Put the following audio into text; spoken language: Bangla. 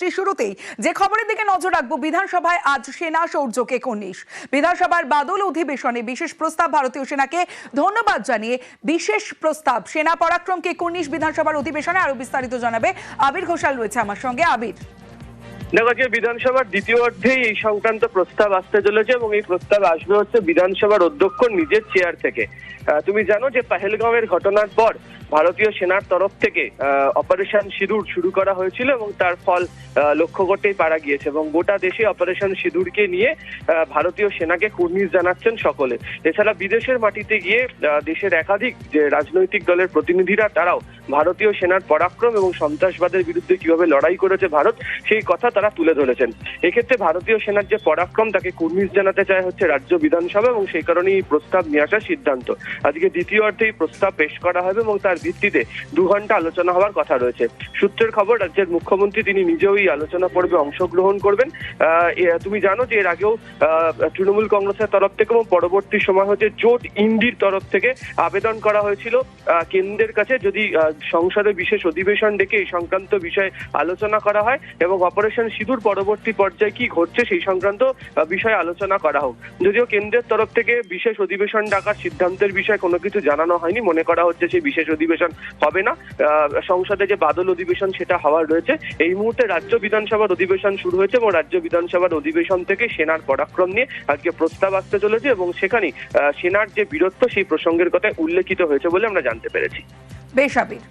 শ্রী শুরুতেই যে খবরের দিকে নজর রাখব, বিধানসভায় আজ সেনা সৌর্যকে কনিশ বিধানসভার বাদল অধিবেশনে বিশেষ প্রস্তাব ভারতীয় সেনাকে ধন্যবাদ জানিয়ে বিশেষ প্রস্তাব। সেনা পরাক্রমকে কনিশ বিধানসভার অধিবেশনে আরও বিস্তারিত জানাবে আবির ঘোষাল রয়েছে আমার সঙ্গে। আবির। দেখো যে বিধানসভার দ্বিতীয় অর্ধেই এই সংক্রান্ত প্রস্তাব আসতে চলেছে এবং এই প্রস্তাব আসবে হচ্ছে বিধানসভার অধ্যক্ষ নিজের চেয়ার থেকে। তুমি জানো যে পাহেলগাঁওয়ের ঘটনার পর ভারতীয় সেনার তরফ থেকে অপারেশন সিঁদুর শুরু করা হয়েছিল এবং তার ফল লক্ষ্য করতেই পারা গিয়েছে এবং গোটা দেশে অপারেশন সিঁদুরকে নিয়ে ভারতীয় সেনাকে কুর্নিশ জানাচ্ছেন সকলে। এছাড়া বিদেশের মাটিতে গিয়ে দেশের একাধিক যে রাজনৈতিক দলের প্রতিনিধিরা তারাও ভারতীয় সেনার পরাক্রম এবং সন্ত্রাসবাদের বিরুদ্ধে কীভাবে লড়াই করেছে ভারত, সেই কথা তারা তুলে ধরেছেন। এক্ষেত্রে ভারতীয় সেনার যে পরাক্রম, তাকে কুর্নিশ জানাতে চায় হচ্ছে রাজ্য বিধানসভা এবং সেই কারণেই এই প্রস্তাব নিয়ে আসার সিদ্ধান্ত। আজকে দ্বিতীয় অর্থে এই প্রস্তাব পেশ করা হবে এবং তার ভিত্তিতে দু ঘণ্টা আলোচনা হওয়ার কথা রয়েছে। সূত্রের খবর, রাজ্যের মুখ্যমন্ত্রী তিনি নিজেও এই আলোচনা পর্বে অংশগ্রহণ করবেন। তুমি জানো যে এর আগেও তৃণমূল কংগ্রেসের তরফ থেকে এবং পরবর্তী সময় হচ্ছে জোট ইন্ডির তরফ থেকে আবেদন করা হয়েছিল। কেন্দ্রের কাছে যদি সংসদে বিশেষ অধিবেশন ডেকে এই সংক্রান্ত বিষয়ে আলোচনা করা হয় এবং অপারেশন সিঁদুর পরবর্তী পর্যায়ে কি ঘটছে সেই সংক্রান্ত বিষয়ে আলোচনা করা হোক। যদিও কেন্দ্রের তরফ থেকে বিশেষ অধিবেশন ডাকার সিদ্ধান্তের বিষয়ে কোনো কিছু জানানো হয়নি, মনে করা হচ্ছে সেই বিশেষ অধিবেশন হবে না। সংসদে যে বাদল অধিবেশন সেটা হওয়ার রয়েছে। এই মুহূর্তে রাজ্য বিধানসভার অধিবেশন শুরু হয়েছে এবং রাজ্য বিধানসভার অধিবেশন থেকে সেনার পরাক্রম নিয়ে আজকে প্রস্তাব আসতে চলেছে এবং সেখানে সেনার যে বীরত্ব সেই প্রসঙ্গের কথা উল্লেখিত হয়েছে বলে আমরা জানতে পেরেছি। বেশ আবির।